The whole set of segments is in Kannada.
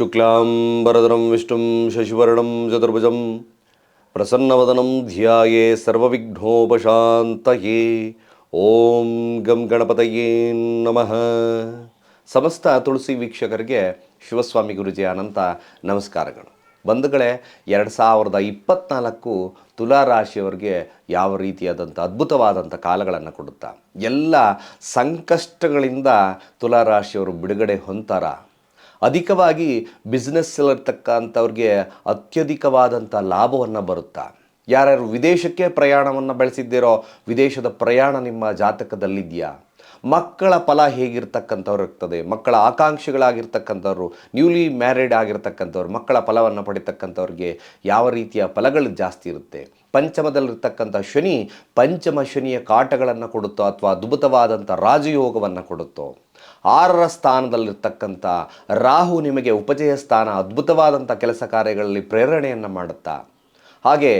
ಶುಕ್ಲಾಂಬರದರಂ ವಿಷ್ಣುಂ ಶಶಿವರ್ಣಂ ಚತುರ್ಭುಜಂ ಪ್ರಸನ್ನವದನಂ ಧ್ಯಾಯೇ ಸರ್ವವಿಘ್ನೋಪಶಾಂತಯೇ ಓಂ ಗಂ ಗಣಪತಯೇ ನಮಃ ಸಮಸ್ತ ತುಳಸಿ ವೀಕ್ಷಕರಿಗೆ ಶಿವಸ್ವಾಮಿ ಗುರುಜಿ ಅನಂತ ನಮಸ್ಕಾರಗಳು. ಬಂಧುಗಳೇ, ಎರಡು ಸಾವಿರದ ಇಪ್ಪತ್ನಾಲ್ಕು ತುಲಾರಾಶಿಯವರಿಗೆ ಯಾವ ರೀತಿಯಾದಂಥ ಅದ್ಭುತವಾದಂಥ ಕಾಲಗಳನ್ನು ಕೊಡುತ್ತಾ, ಎಲ್ಲ ಸಂಕಷ್ಟಗಳಿಂದ ತುಲಾ ರಾಶಿಯವರು ಬಿಡುಗಡೆ ಹೊಂತಾರ ಅಧಿಕವಾಗಿ ಬಿಸ್ನೆಸ್ಸಲ್ಲಿರ್ತಕ್ಕಂಥವ್ರಿಗೆ ಅತ್ಯಧಿಕವಾದಂಥ ಲಾಭವನ್ನು ಬರುತ್ತಾ? ಯಾರ್ಯಾರು ವಿದೇಶಕ್ಕೆ ಪ್ರಯಾಣವನ್ನು ಬೆಳೆಸಿದ್ದೀರೋ, ವಿದೇಶದ ಪ್ರಯಾಣ ನಿಮ್ಮ ಜಾತಕದಲ್ಲಿದೆಯಾ? ಮಕ್ಕಳ ಫಲ ಹೇಗಿರ್ತಕ್ಕಂಥವ್ರು ಇರ್ತದೆ? ಮಕ್ಕಳ ಆಕಾಂಕ್ಷಿಗಳಾಗಿರ್ತಕ್ಕಂಥವ್ರು ನ್ಯೂಲಿ ಮ್ಯಾರಿಡ್ ಆಗಿರ್ತಕ್ಕಂಥವ್ರು, ಮಕ್ಕಳ ಫಲವನ್ನು ಪಡಿತಕ್ಕಂಥವ್ರಿಗೆ ಯಾವ ರೀತಿಯ ಫಲಗಳು ಜಾಸ್ತಿ ಇರುತ್ತೆ? ಪಂಚಮದಲ್ಲಿರ್ತಕ್ಕಂಥ ಶನಿ ಪಂಚಮ ಶನಿಯ ಕಾಟಗಳನ್ನು ಕೊಡುತ್ತೋ ಅಥವಾ ಅದ್ಭುತವಾದಂಥ ರಾಜಯೋಗವನ್ನು ಕೊಡುತ್ತೋ? ಆರರ ಸ್ಥಾನದಲ್ಲಿರ್ತಕ್ಕಂಥ ರಾಹು ನಿಮಗೆ ಉಪಜಯ ಸ್ಥಾನ, ಅದ್ಭುತವಾದಂಥ ಕೆಲಸ ಕಾರ್ಯಗಳಲ್ಲಿ ಪ್ರೇರಣೆಯನ್ನು ಮಾಡುತ್ತಾ? ಹಾಗೆ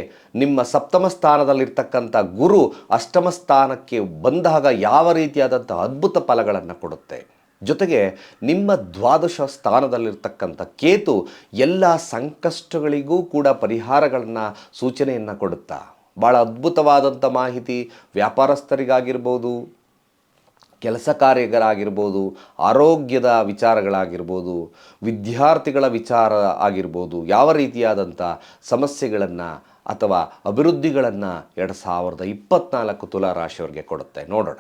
ನಿಮ್ಮ ಸಪ್ತಮ ಸ್ಥಾನದಲ್ಲಿರ್ತಕ್ಕಂಥ ಗುರು ಅಷ್ಟಮ ಸ್ಥಾನಕ್ಕೆ ಬಂದಾಗ ಯಾವ ರೀತಿಯಾದಂಥ ಅದ್ಭುತ ಫಲಗಳನ್ನು ಕೊಡುತ್ತೆ? ಜೊತೆಗೆ ನಿಮ್ಮ ದ್ವಾದಶ ಸ್ಥಾನದಲ್ಲಿರ್ತಕ್ಕಂಥ ಕೇತು ಎಲ್ಲ ಸಂಕಷ್ಟಗಳಿಗೂ ಕೂಡ ಪರಿಹಾರಗಳನ್ನು, ಸೂಚನೆಯನ್ನು ಕೊಡುತ್ತಾ? ಭಾಳ ಅದ್ಭುತವಾದಂಥ ಮಾಹಿತಿ ವ್ಯಾಪಾರಸ್ಥರಿಗಾಗಿರ್ಬೋದು ಕೆಲಸ ಕಾರ್ಯಗಳಾಗಿರ್ಬೋದು, ಆರೋಗ್ಯದ ವಿಚಾರಗಳಾಗಿರ್ಬೋದು, ವಿದ್ಯಾರ್ಥಿಗಳ ವಿಚಾರ ಆಗಿರ್ಬೋದು, ಯಾವ ರೀತಿಯಾದಂಥ ಸಮಸ್ಯೆಗಳನ್ನು ಅಥವಾ ಅಭಿವೃದ್ಧಿಗಳನ್ನು ಎರಡು ಸಾವಿರದ ಇಪ್ಪತ್ನಾಲ್ಕು ತುಲಾ ರಾಶಿಯವರಿಗೆ ಕೊಡುತ್ತೆ. ನೋಡೋಣ.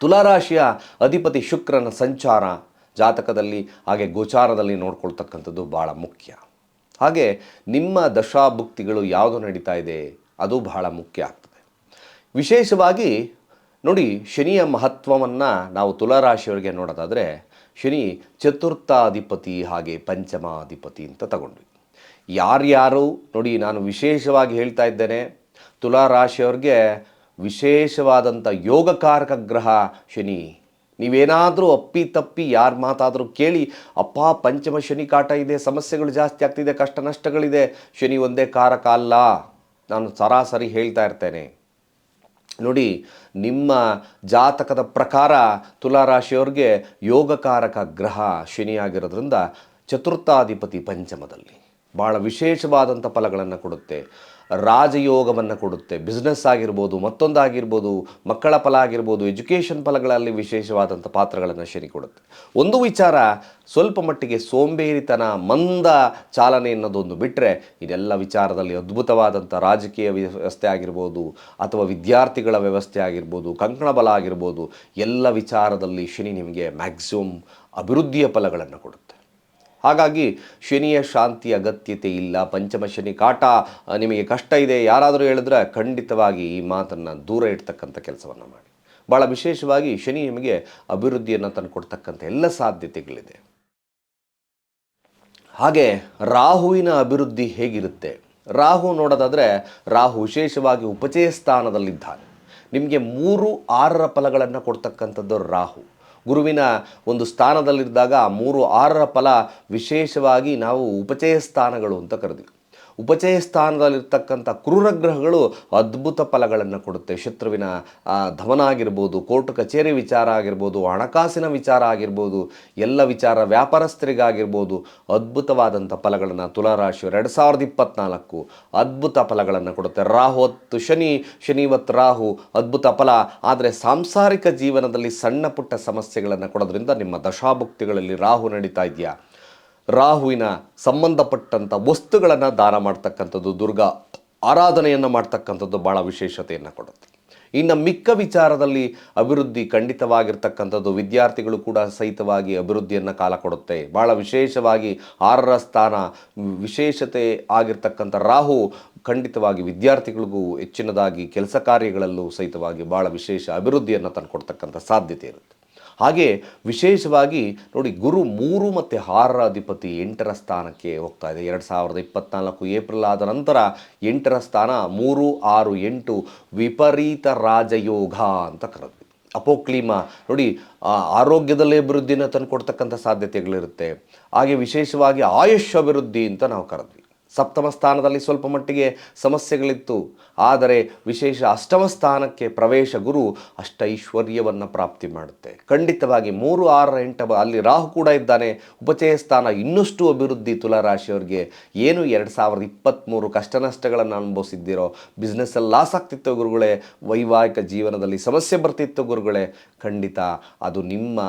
ತುಲಾರಾಶಿಯ ಅಧಿಪತಿ ಶುಕ್ರನ ಸಂಚಾರ ಜಾತಕದಲ್ಲಿ ಹಾಗೆ ಗೋಚಾರದಲ್ಲಿ ನೋಡ್ಕೊಳ್ತಕ್ಕಂಥದ್ದು ಭಾಳ ಮುಖ್ಯ. ಹಾಗೆ ನಿಮ್ಮ ದಶಾಭುಕ್ತಿಗಳು ಯಾವುದು ನಡೀತಾ ಇದೆ, ಅದು ಬಹಳ ಮುಖ್ಯ ಆಗ್ತದೆ. ವಿಶೇಷವಾಗಿ ನೋಡಿ, ಶನಿಯ ಮಹತ್ವವನ್ನು ನಾವು ತುಲಾರಾಶಿಯವರಿಗೆ ನೋಡೋದಾದರೆ, ಶನಿ ಚತುರ್ಥಾಧಿಪತಿ ಹಾಗೆ ಪಂಚಮಾಧಿಪತಿ ಅಂತ ತಗೊಂಡ್ವಿ. ಯಾರ್ಯಾರು, ನೋಡಿ, ನಾನು ವಿಶೇಷವಾಗಿ ಹೇಳ್ತಾ ಇದ್ದೇನೆ, ತುಲಾರಾಶಿಯವ್ರಿಗೆ ವಿಶೇಷವಾದಂಥ ಯೋಗಕಾರಕ ಗ್ರಹ ಶನಿ. ನೀವೇನಾದರೂ ಅಪ್ಪಿ ತಪ್ಪಿ ಯಾರು ಮಾತಾದರೂ ಕೇಳಿ, ಅಪ್ಪ, ಪಂಚಮ ಶನಿ ಕಾಟ ಇದೆ, ಸಮಸ್ಯೆಗಳು ಜಾಸ್ತಿ ಆಗ್ತಿದೆ, ಕಷ್ಟ ನಷ್ಟಗಳಿದೆ, ಶನಿ ಒಂದೇ ಕಾರಕ ಅಲ್ಲ. ನಾನು ಸರಾಸರಿ ಹೇಳ್ತಾ ಇರ್ತೇನೆ. ನೋಡಿ ನಿಮ್ಮ ಜಾತಕದ ಪ್ರಕಾರ ತುಲಾರಾಶಿಯವ್ರಿಗೆ ಯೋಗಕಾರಕ ಗ್ರಹ ಶನಿಯಾಗಿರೋದ್ರಿಂದ ಚತುರ್ಥಾಧಿಪತಿ ಪಂಚಮದಲ್ಲಿ. ಭಾಳ ವಿಶೇಷವಾದಂಥ ಫಲಗಳನ್ನು ಕೊಡುತ್ತೆ. ರಾಜಯೋಗವನ್ನು ಕೊಡುತ್ತೆ. ಬಿಸ್ನೆಸ್ ಆಗಿರ್ಬೋದು, ಮತ್ತೊಂದಾಗಿರ್ಬೋದು, ಮಕ್ಕಳ ಫಲ ಆಗಿರ್ಬೋದು ಎಜುಕೇಷನ್ ಫಲಗಳಲ್ಲಿ ವಿಶೇಷವಾದಂಥ ಪಾತ್ರಗಳನ್ನು ಶನಿ ಕೊಡುತ್ತೆ. ಒಂದು ವಿಚಾರ, ಸ್ವಲ್ಪ ಮಟ್ಟಿಗೆ ಸೋಂಬೇರಿತನ, ಮಂದ ಚಾಲನೆ ಅನ್ನೋದೊಂದು ಬಿಟ್ಟರೆ ಇದೆಲ್ಲ ವಿಚಾರದಲ್ಲಿ ಅದ್ಭುತವಾದಂಥ ರಾಜಕೀಯ ವ್ಯವಸ್ಥೆ ಆಗಿರ್ಬೋದು, ಅಥವಾ ವಿದ್ಯಾರ್ಥಿಗಳ ವ್ಯವಸ್ಥೆ ಆಗಿರ್ಬೋದು, ಕಂಕಣ ಬಲ ಆಗಿರ್ಬೋದು, ಎಲ್ಲ ವಿಚಾರದಲ್ಲಿ ಶನಿ ನಿಮಗೆ ಮ್ಯಾಕ್ಸಿಮಮ್ ಅಭಿವೃದ್ಧಿಯ ಫಲಗಳನ್ನು ಕೊಡುತ್ತೆ. ಹಾಗಾಗಿ ಶನಿಯ ಶಾಂತಿ ಅಗತ್ಯತೆ ಇಲ್ಲ. ಪಂಚಮ ಶನಿ ಕಾಟ ನಿಮಗೆ ಕಷ್ಟ ಇದೆ. ಯಾರಾದರೂ ಹೇಳಿದ್ರೆ ಖಂಡಿತವಾಗಿ ಈ ಮಾತನ್ನು ದೂರ ಇಡ್ತಕ್ಕಂಥ ಕೆಲಸವನ್ನು ಮಾಡಿ. ಭಾಳ ವಿಶೇಷವಾಗಿ ಶನಿ ನಿಮಗೆ ಅಭಿವೃದ್ಧಿಯನ್ನು ತಂದುಕೊಡ್ತಕ್ಕಂಥ ಎಲ್ಲ ಸಾಧ್ಯತೆಗಳಿದೆ. ಹಾಗೆ ರಾಹುವಿನ ಅಭಿವೃದ್ಧಿ ಹೇಗಿರುತ್ತೆ? ರಾಹು ನೋಡೋದಾದರೆ ರಾಹು ವಿಶೇಷವಾಗಿ ಉಪಚಯ ಸ್ಥಾನದಲ್ಲಿದ್ದಾನೆ. ನಿಮಗೆ ಮೂರು ಆರರ ಫಲಗಳನ್ನು ಕೊಡ್ತಕ್ಕಂಥದ್ದು ರಾಹು. ಗುರುವಿನ ಒಂದು ಸ್ಥಾನದಲ್ಲಿದ್ದಾಗ ಮೂರು ಆರರ ಫಲ ವಿಶೇಷವಾಗಿ ನಾವು ಉಪಚಯ ಸ್ಥಾನಗಳು ಅಂತ ಕರೆದ್ವಿ. ಉಪಚಯ ಸ್ಥಾನದಲ್ಲಿರ್ತಕ್ಕಂಥ ಕ್ರೂರ ಗ್ರಹಗಳು ಅದ್ಭುತ ಫಲಗಳನ್ನು ಕೊಡುತ್ತೆ. ಶತ್ರುವಿನ ಧಮನ ಆಗಿರ್ಬೋದು, ಕೋರ್ಟ್ ಕಚೇರಿ ವಿಚಾರ ಆಗಿರ್ಬೋದು, ಹಣಕಾಸಿನ ವಿಚಾರ ಆಗಿರ್ಬೋದು, ಎಲ್ಲ ವಿಚಾರ ವ್ಯಾಪಾರಸ್ಥರಿಗಾಗಿರ್ಬೋದು, ಅದ್ಭುತವಾದಂಥ ಫಲಗಳನ್ನು ತುಲಾರಾಶಿಯವರು ಎರಡು ಸಾವಿರದ ಇಪ್ಪತ್ನಾಲ್ಕು ಅದ್ಭುತ ಫಲಗಳನ್ನು ಕೊಡುತ್ತೆ. ರಾಹು ಹೊತ್ತು, ಶನಿ ಶನಿವತ್ತು ರಾಹು ಅದ್ಭುತ ಫಲ. ಆದರೆ ಸಾಂಸಾರಿಕ ಜೀವನದಲ್ಲಿ ಸಣ್ಣ ಪುಟ್ಟ ಸಮಸ್ಯೆಗಳನ್ನು ಕೊಡೋದ್ರಿಂದ ನಿಮ್ಮ ದಶಾಭುಕ್ತಿಗಳಲ್ಲಿ ರಾಹು ನಡೀತಾ ಇದೆಯಾ? ರಾಹುವಿನ ಸಂಬಂಧಪಟ್ಟಂಥ ವಸ್ತುಗಳನ್ನು ದಾನ ಮಾಡ್ತಕ್ಕಂಥದ್ದು, ದುರ್ಗಾ ಆರಾಧನೆಯನ್ನು ಮಾಡ್ತಕ್ಕಂಥದ್ದು ಭಾಳ ವಿಶೇಷತೆಯನ್ನು ಕೊಡುತ್ತೆ. ಇನ್ನು ಮಿಕ್ಕ ವಿಚಾರದಲ್ಲಿ ಅಭಿವೃದ್ಧಿ ಖಂಡಿತವಾಗಿರ್ತಕ್ಕಂಥದ್ದು ವಿದ್ಯಾರ್ಥಿಗಳು ಕೂಡ ಸಹಿತವಾಗಿ ಅಭಿವೃದ್ಧಿಯನ್ನು ಕಾಲ ಕೊಡುತ್ತೆ. ಭಾಳ ವಿಶೇಷವಾಗಿ ಆರರ ಸ್ಥಾನ, ವಿಶೇಷತೆ ಆಗಿರ್ತಕ್ಕಂಥ ರಾಹು ಖಂಡಿತವಾಗಿ ವಿದ್ಯಾರ್ಥಿಗಳಿಗೂ ಹೆಚ್ಚಿನದಾಗಿ ಕೆಲಸ ಕಾರ್ಯಗಳಲ್ಲೂ ಸಹಿತವಾಗಿ ಭಾಳ ವಿಶೇಷ ಅಭಿವೃದ್ಧಿಯನ್ನು ತಂದುಕೊಡ್ತಕ್ಕಂಥ ಸಾಧ್ಯತೆ ಇರುತ್ತೆ. ಹಾಗೆ ವಿಶೇಷವಾಗಿ ನೋಡಿ ಗುರು ಮೂರು ಮತ್ತು ಆರರ ಅಧಿಪತಿ ಎಂಟರ ಸ್ಥಾನಕ್ಕೆ ಹೋಗ್ತಾ ಇದೆ. ಎರಡು ಸಾವಿರದ ಇಪ್ಪತ್ನಾಲ್ಕು ಏಪ್ರಿಲ್ ಆದ ನಂತರ ಎಂಟರ ಸ್ಥಾನ, ಮೂರು, ಆರು, ಎಂಟು, ವಿಪರೀತ ರಾಜಯೋಗ ಅಂತ ಕರೆದ್ವಿ. ಅಪೋಕ್ಲಿಮಾ ನೋಡಿ ಆರೋಗ್ಯದಲ್ಲಿ ಅಭಿವೃದ್ಧಿನ ತಂದುಕೊಡ್ತಕ್ಕಂಥ ಸಾಧ್ಯತೆಗಳಿರುತ್ತೆ. ಹಾಗೆ ವಿಶೇಷವಾಗಿ ಆಯುಷ್ ಅಭಿವೃದ್ಧಿ ಅಂತ ನಾವು ಕರೆದ್ವಿ. ಸಪ್ತಮ ಸ್ಥಾನದಲ್ಲಿ ಸ್ವಲ್ಪ ಮಟ್ಟಿಗೆ ಸಮಸ್ಯೆಗಳಿತ್ತು. ಆದರೆ ವಿಶೇಷ ಅಷ್ಟಮ ಸ್ಥಾನಕ್ಕೆ ಪ್ರವೇಶ ಗುರು ಅಷ್ಟೈಶ್ವರ್ಯವನ್ನು ಪ್ರಾಪ್ತಿ ಮಾಡುತ್ತೆ. ಖಂಡಿತವಾಗಿ ಮೂರು, ಆರು ಎಂಟ ಅಲ್ಲಿ ರಾಹು ಕೂಡ ಇದ್ದಾನೆ. ಉಪಚಯ ಸ್ಥಾನ ಇನ್ನಷ್ಟು ಅಭಿವೃದ್ಧಿ ತುಲಾರಾಶಿಯವರಿಗೆ. ಏನು ಎರಡು ಸಾವಿರದ ಇಪ್ಪತ್ತ್ಮೂರು ಕಷ್ಟ ನಷ್ಟಗಳನ್ನು ಅನುಭವಿಸಿದ್ದೀರೋ ಬಿಸ್ನೆಸ್ಸಲ್ಲಿ ಲಾಸ್ ಆಗ್ತಿತ್ತು ಗುರುಗಳೇ, ವೈವಾಹಿಕ ಜೀವನದಲ್ಲಿ ಸಮಸ್ಯೆ ಬರ್ತಿತ್ತು ಗುರುಗಳೇ, ಖಂಡಿತ ಅದು ನಿಮ್ಮ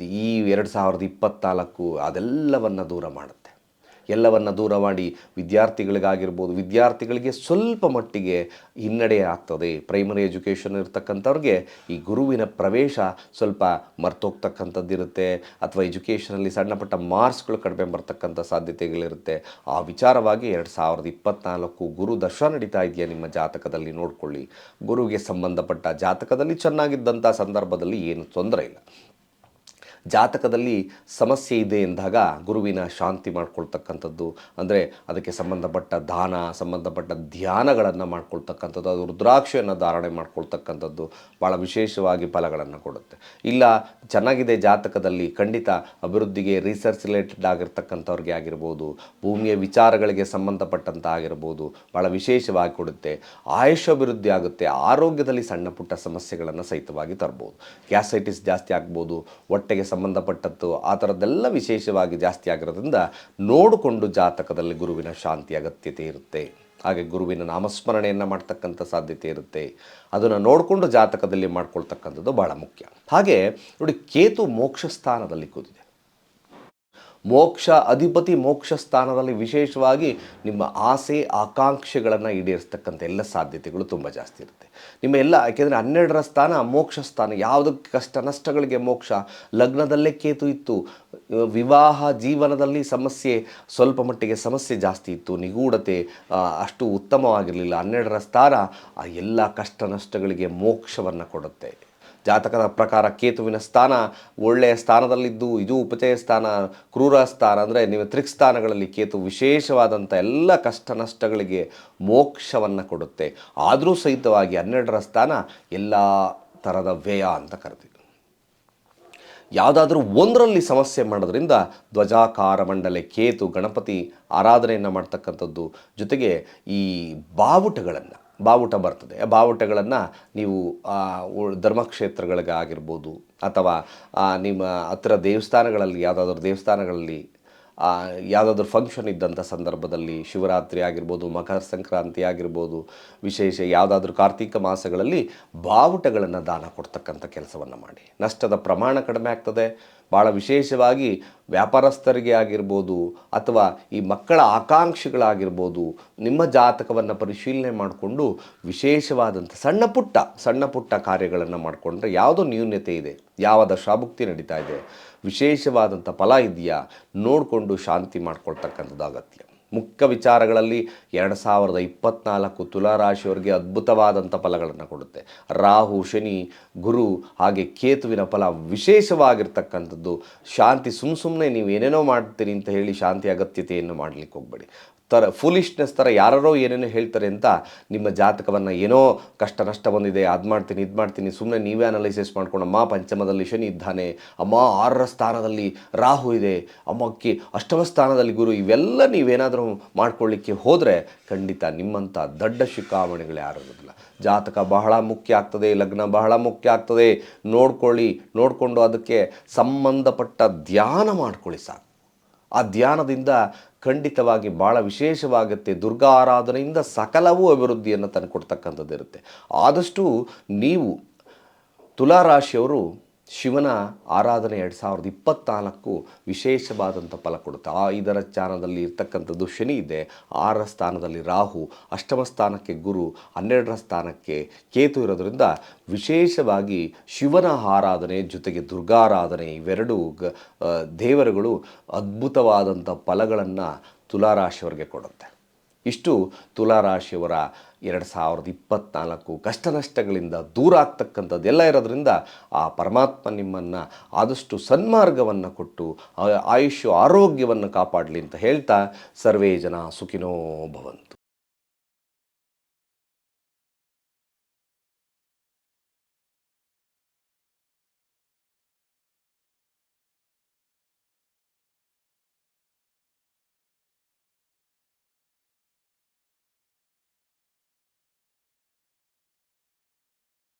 ಈ ಎರಡು ಸಾವಿರದ ಇಪ್ಪತ್ತ್ನಾಲ್ಕು ಅದೆಲ್ಲವನ್ನು ದೂರ ಮಾಡುತ್ತೆ. ಎಲ್ಲವನ್ನು ದೂರ ಮಾಡಿ ವಿದ್ಯಾರ್ಥಿಗಳಿಗಾಗಿರ್ಬೋದು, ವಿದ್ಯಾರ್ಥಿಗಳಿಗೆ ಸ್ವಲ್ಪ ಮಟ್ಟಿಗೆ ಹಿನ್ನಡೆ ಆಗ್ತದೆ. ಪ್ರೈಮರಿ ಎಜುಕೇಷನ್ ಇರ್ತಕ್ಕಂಥವ್ರಿಗೆ ಈ ಗುರುವಿನ ಪ್ರವೇಶ ಸ್ವಲ್ಪ ಮರ್ತೋಗ್ತಕ್ಕಂಥದ್ದಿರುತ್ತೆ ಅಥವಾ ಎಜುಕೇಷನಲ್ಲಿ ಸಣ್ಣ ಪುಟ್ಟ ಮಾರ್ಕ್ಸ್ಗಳು ಕಡಿಮೆ ಬರ್ತಕ್ಕಂಥ ಸಾಧ್ಯತೆಗಳಿರುತ್ತೆ. ಆ ವಿಚಾರವಾಗಿ ಎರಡು ಸಾವಿರದ ಇಪ್ಪತ್ತ್ನಾಲ್ಕು ಗುರು ದಶ ನಡೀತಾ ಇದೆಯಾ ನಿಮ್ಮ ಜಾತಕದಲ್ಲಿ ನೋಡಿಕೊಳ್ಳಿ. ಗುರುವಿಗೆ ಸಂಬಂಧಪಟ್ಟ ಜಾತಕದಲ್ಲಿ ಚೆನ್ನಾಗಿದ್ದಂಥ ಸಂದರ್ಭದಲ್ಲಿ ಏನು ತೊಂದರೆ ಇಲ್ಲ. ಜಾತಕದಲ್ಲಿ ಸಮಸ್ಯೆ ಇದೆ ಎಂದಾಗ ಗುರುವಿನ ಶಾಂತಿ ಮಾಡ್ಕೊಳ್ತಕ್ಕಂಥದ್ದು, ಅಂದರೆ ಅದಕ್ಕೆ ಸಂಬಂಧಪಟ್ಟ ದಾನ, ಸಂಬಂಧಪಟ್ಟ ಧ್ಯಾನಗಳನ್ನು ಮಾಡ್ಕೊಳ್ತಕ್ಕಂಥದ್ದು, ಅದು ರುದ್ರಾಕ್ಷಿಯನ್ನು ಧಾರಣೆ ಮಾಡ್ಕೊಳ್ತಕ್ಕಂಥದ್ದು ಭಾಳ ವಿಶೇಷವಾಗಿ ಫಲಗಳನ್ನು ಕೊಡುತ್ತೆ. ಇಲ್ಲ, ಚೆನ್ನಾಗಿದೆ ಜಾತಕದಲ್ಲಿ ಖಂಡಿತ ಅಭಿವೃದ್ಧಿಗೆ ರಿಸರ್ಚ್ ರಿಲೇಟೆಡ್ ಆಗಿರ್ತಕ್ಕಂಥವ್ರಿಗೆ ಆಗಿರ್ಬೋದು, ಭೂಮಿಯ ವಿಚಾರಗಳಿಗೆ ಸಂಬಂಧಪಟ್ಟಂಥ ಆಗಿರ್ಬೋದು ಭಾಳ ವಿಶೇಷವಾಗಿ ಕೊಡುತ್ತೆ. ಆಯುಷ್ ಅಭಿವೃದ್ಧಿ ಆಗುತ್ತೆ, ಆರೋಗ್ಯದಲ್ಲಿ ಸಣ್ಣ ಪುಟ್ಟ ಸಮಸ್ಯೆಗಳನ್ನು ಸಹಿತವಾಗಿ ತರ್ಬೋದು. ಗ್ಯಾಸೈಟಿಸ್ ಜಾಸ್ತಿ ಆಗ್ಬೋದು, ಹೊಟ್ಟೆಗೆ ಸಂಬಂಧಪಟ್ಟದ್ದು, ಆ ಥರದ್ದೆಲ್ಲ ವಿಶೇಷವಾಗಿ ಜಾಸ್ತಿ ಆಗಿರೋದ್ರಿಂದ ನೋಡಿಕೊಂಡು ಜಾತಕದಲ್ಲಿ ಗುರುವಿನ ಶಾಂತಿ ಅಗತ್ಯತೆ ಇರುತ್ತೆ. ಹಾಗೆ ಗುರುವಿನ ನಾಮಸ್ಮರಣೆಯನ್ನು ಮಾಡ್ತಕ್ಕಂಥ ಸಾಧ್ಯತೆ ಇರುತ್ತೆ. ಅದನ್ನು ನೋಡಿಕೊಂಡು ಜಾತಕದಲ್ಲಿ ಮಾಡ್ಕೊಳ್ತಕ್ಕಂಥದ್ದು ಭಾಳ ಮುಖ್ಯ. ಹಾಗೆ ನೋಡಿ, ಕೇತು ಮೋಕ್ಷ ಸ್ಥಾನದಲ್ಲಿ ಕೂತಿದೆ. ಮೋಕ್ಷ, ಅಧಿಪತಿ ಮೋಕ್ಷ ಸ್ಥಾನದಲ್ಲಿ ವಿಶೇಷವಾಗಿ ನಿಮ್ಮ ಆಸೆ, ಆಕಾಂಕ್ಷೆಗಳನ್ನು ಈಡೇರಿಸ್ತಕ್ಕಂಥ ಎಲ್ಲ ಸಾಧ್ಯತೆಗಳು ತುಂಬ ಜಾಸ್ತಿ ಇರುತ್ತೆ. ನಿಮ್ಮ ಎಲ್ಲ, ಯಾಕೆಂದರೆ ಹನ್ನೆರಡರ ಸ್ಥಾನ ಮೋಕ್ಷ ಸ್ಥಾನ. ಯಾವುದಕ್ಕೆ ಕಷ್ಟ, ನಷ್ಟಗಳಿಗೆ ಮೋಕ್ಷ? ಲಗ್ನದಲ್ಲೇ ಕೇತು ಇತ್ತು. ವಿವಾಹ ಜೀವನದಲ್ಲಿ ಸಮಸ್ಯೆ, ಸ್ವಲ್ಪ ಮಟ್ಟಿಗೆ ಸಮಸ್ಯೆ ಜಾಸ್ತಿ ಇತ್ತು. ನಿಗೂಢತೆ ಅಷ್ಟು ಉತ್ತಮವಾಗಿರಲಿಲ್ಲ. ಹನ್ನೆರಡರ ಸ್ಥಾನ ಆ ಎಲ್ಲ ಕಷ್ಟ, ನಷ್ಟಗಳಿಗೆ ಮೋಕ್ಷವನ್ನು ಕೊಡುತ್ತೆ. ಜಾತಕದ ಪ್ರಕಾರ ಕೇತುವಿನ ಸ್ಥಾನ ಒಳ್ಳೆಯ ಸ್ಥಾನದಲ್ಲಿದ್ದು, ಇದು ಉಪಚಯ ಸ್ಥಾನ, ಕ್ರೂರ ಸ್ಥಾನ, ಅಂದರೆ ನೀವು ತ್ರಿಕ್ಸ್ಥಾನಗಳಲ್ಲಿ ಕೇತು ವಿಶೇಷವಾದಂಥ ಎಲ್ಲ ಕಷ್ಟ ನಷ್ಟಗಳಿಗೆ ಮೋಕ್ಷವನ್ನು ಕೊಡುತ್ತೆ. ಆದರೂ ಸಹಿತವಾಗಿ ಹನ್ನೆರಡರ ಸ್ಥಾನ ಎಲ್ಲ ಥರದ ವ್ಯಯ ಅಂತ ಕರೆದಿದೆ ಯಾವುದಾದ್ರೂ ಒಂದರಲ್ಲಿ ಸಮಸ್ಯೆ ಮಾಡೋದ್ರಿಂದ ಧ್ವಜಾಕಾರ ಮಂಡಲೆ ಕೇತು ಗಣಪತಿ ಆರಾಧನೆಯನ್ನು ಮಾಡ್ತಕ್ಕಂಥದ್ದು ಜೊತೆಗೆ ಈ ಬಾವುಟಗಳನ್ನು. ಬಾವುಟ ಬರ್ತದೆ. ಆ ಬಾವುಟಗಳನ್ನು ನೀವು ಧರ್ಮಕ್ಷೇತ್ರಗಳಿಗಾಗಿರ್ಬೋದು ಅಥವಾ ನಿಮ್ಮ ಹತ್ತಿರ ದೇವಸ್ಥಾನಗಳಲ್ಲಿ ಯಾವುದಾದ್ರು ದೇವಸ್ಥಾನಗಳಲ್ಲಿ ಯಾವುದಾದ್ರೂ ಫಂಕ್ಷನ್ ಇದ್ದಂಥ ಸಂದರ್ಭದಲ್ಲಿ ಶಿವರಾತ್ರಿ ಆಗಿರ್ಬೋದು, ಮಕರ ಸಂಕ್ರಾಂತಿ ಆಗಿರ್ಬೋದು, ವಿಶೇಷ ಯಾವುದಾದ್ರೂ ಕಾರ್ತಿಕ ಮಾಸಗಳಲ್ಲಿ ಬಾವುಟಗಳನ್ನು ದಾನ ಕೊಡ್ತಕ್ಕಂಥ ಕೆಲಸವನ್ನು ಮಾಡಿ. ನಷ್ಟದ ಪ್ರಮಾಣ ಕಡಿಮೆ ಆಗ್ತದೆ. ಭಾಳ ವಿಶೇಷವಾಗಿ ವ್ಯಾಪಾರಸ್ಥರಿಗೆ ಆಗಿರ್ಬೋದು ಅಥವಾ ಈ ಮಕ್ಕಳ ಆಕಾಂಕ್ಷೆಗಳಾಗಿರ್ಬೋದು, ನಿಮ್ಮ ಜಾತಕವನ್ನು ಪರಿಶೀಲನೆ ಮಾಡಿಕೊಂಡು ವಿಶೇಷವಾದಂಥ ಸಣ್ಣ ಪುಟ್ಟ ಸಣ್ಣ ಪುಟ್ಟ ಕಾರ್ಯಗಳನ್ನು ಮಾಡಿಕೊಂಡ್ರೆ ಯಾವುದೋ ನ್ಯೂನ್ಯತೆ ಇದೆ. ಯಾವ ದಶಾಭುಕ್ತಿ ನಡೀತಾ ಇದೆ. ವಿಶೇಷವಾದಂಥ ಫಲ ಇದೆಯಾ? ನೋಡಿಕೊಂಡು ಶಾಂತಿ ಮಾಡ್ಕೊಳ್ತಕ್ಕಂಥದ್ದು ಅಗತ್ಯ. ಮುಖ್ಯ ವಿಚಾರಗಳಲ್ಲಿ ಎರಡು ಸಾವಿರದ ಇಪ್ಪತ್ನಾಲ್ಕು ತುಲಾರಾಶಿಯವರಿಗೆ ಅದ್ಭುತವಾದಂಥ ಫಲಗಳನ್ನು ಕೊಡುತ್ತೆ. ರಾಹು, ಶನಿ, ಗುರು ಹಾಗೆ ಕೇತುವಿನ ಫಲ ವಿಶೇಷವಾಗಿರ್ತಕ್ಕಂಥದ್ದು. ಶಾಂತಿ ಸುಮ್ಮ ಸುಮ್ಮನೆ ನೀವು ಏನೇನೋ ಮಾಡ್ತೀರಿ ಅಂತ ಹೇಳಿ ಶಾಂತಿ ಅಗತ್ಯತೆಯನ್ನು ಮಾಡಲಿಕ್ಕೆ ಹೋಗಬೇಡಿ. ಥರ ಫುಲಿಶ್ನೆಸ್ ಥರ ಯಾರೋ ಏನೇನೋ ಹೇಳ್ತಾರೆ ಅಂತ ನಿಮ್ಮ ಜಾತಕವನ್ನು ಏನೋ ಕಷ್ಟ ನಷ್ಟ ಬಂದಿದೆ, ಅದು ಮಾಡ್ತೀನಿ, ಇದು ಮಾಡ್ತೀನಿ ಸುಮ್ಮನೆ ನೀವೇ ಅನಲೈಸಿಸ್ ಮಾಡ್ಕೊಂಡು, ಅಮ್ಮ ಪಂಚಮದಲ್ಲಿ ಶನಿ ಇದ್ದಾನೆ, ಅಮ್ಮ ಆರರ ಸ್ಥಾನದಲ್ಲಿ ರಾಹು ಇದೆ, ಅಮ್ಮಕ್ಕೆ ಅಷ್ಟಮ ಸ್ಥಾನದಲ್ಲಿ ಗುರು, ಇವೆಲ್ಲ ನೀವೇನಾದರೂ ಮಾಡ್ಕೊಳ್ಳಿಕ್ಕೆ ಹೋದರೆ ಖಂಡಿತ ನಿಮ್ಮಂಥ ದೊಡ್ಡ ಶಿಖಾಮಣಿಗಳು ಯಾರು ಇರೋದಿಲ್ಲ. ಜಾತಕ ಬಹಳ ಮುಖ್ಯ ಆಗ್ತದೆ, ಲಗ್ನ ಬಹಳ ಮುಖ್ಯ ಆಗ್ತದೆ, ನೋಡ್ಕೊಳ್ಳಿ, ನೋಡಿಕೊಂಡು ಅದಕ್ಕೆ ಸಂಬಂಧಪಟ್ಟ ಧ್ಯಾನ ಮಾಡ್ಕೊಳ್ಳಿ ಸಾಕು. ಆ ಧ್ಯಾನದಿಂದ ಖಂಡಿತವಾಗಿ ಭಾಳ ವಿಶೇಷವಾಗುತ್ತೆ. ದುರ್ಗಾ ಆರಾಧನೆಯಿಂದ ಸಕಲವೂ ಅಭಿವೃದ್ಧಿಯನ್ನು ತಂದುಕೊಡ್ತಕ್ಕಂಥದ್ದು ಇರುತ್ತೆ ಆದಷ್ಟು ನೀವು ತುಲಾರಾಶಿಯವರು ಶಿವನ ಆರಾಧನೆ ಎರಡು ಸಾವಿರದ ಇಪ್ಪತ್ತ್ನಾಲ್ಕು ವಿಶೇಷವಾದಂಥ ಫಲ ಕೊಡುತ್ತೆ. ಆ ಐದರ ಸ್ಥಾನದಲ್ಲಿ ಇರ್ತಕ್ಕಂಥದ್ದು ಶನಿ ಇದೆ. ಆರರ ಸ್ಥಾನದಲ್ಲಿ ರಾಹು, ಅಷ್ಟಮ ಸ್ಥಾನಕ್ಕೆ ಗುರು, ಹನ್ನೆರಡರ ಸ್ಥಾನಕ್ಕೆ ಕೇತು ಇರೋದರಿಂದ ವಿಶೇಷವಾಗಿ ಶಿವನ ಆರಾಧನೆ ಜೊತೆಗೆ ದುರ್ಗಾರಾಧನೆ ಇವೆರಡೂ ಗ ದೇವರುಗಳು ಅದ್ಭುತವಾದಂಥ ಫಲಗಳನ್ನು ತುಲಾರಾಶಿಯವರಿಗೆ ಕೊಡುತ್ತೆ. ಇಷ್ಟು ತುಲಾರಾಶಿಯವರ ಎರಡು ಸಾವಿರದ ಇಪ್ಪತ್ತ್ನಾಲ್ಕು ಕಷ್ಟ ನಷ್ಟಗಳಿಂದ ದೂರ ಆಗ್ತಕ್ಕಂಥದ್ದೆಲ್ಲ ಇರೋದ್ರಿಂದ ಆ ಪರಮಾತ್ಮ ನಿಮ್ಮನ್ನು ಆದಷ್ಟು ಸನ್ಮಾರ್ಗವನ್ನು ಕೊಟ್ಟು ಆಯುಷ್ಯ ಆರೋಗ್ಯವನ್ನು ಕಾಪಾಡಲಿ ಅಂತ ಹೇಳ್ತಾ ಸರ್ವೇ ಜನ ಸುಖಿನೋ ಭವಂತು.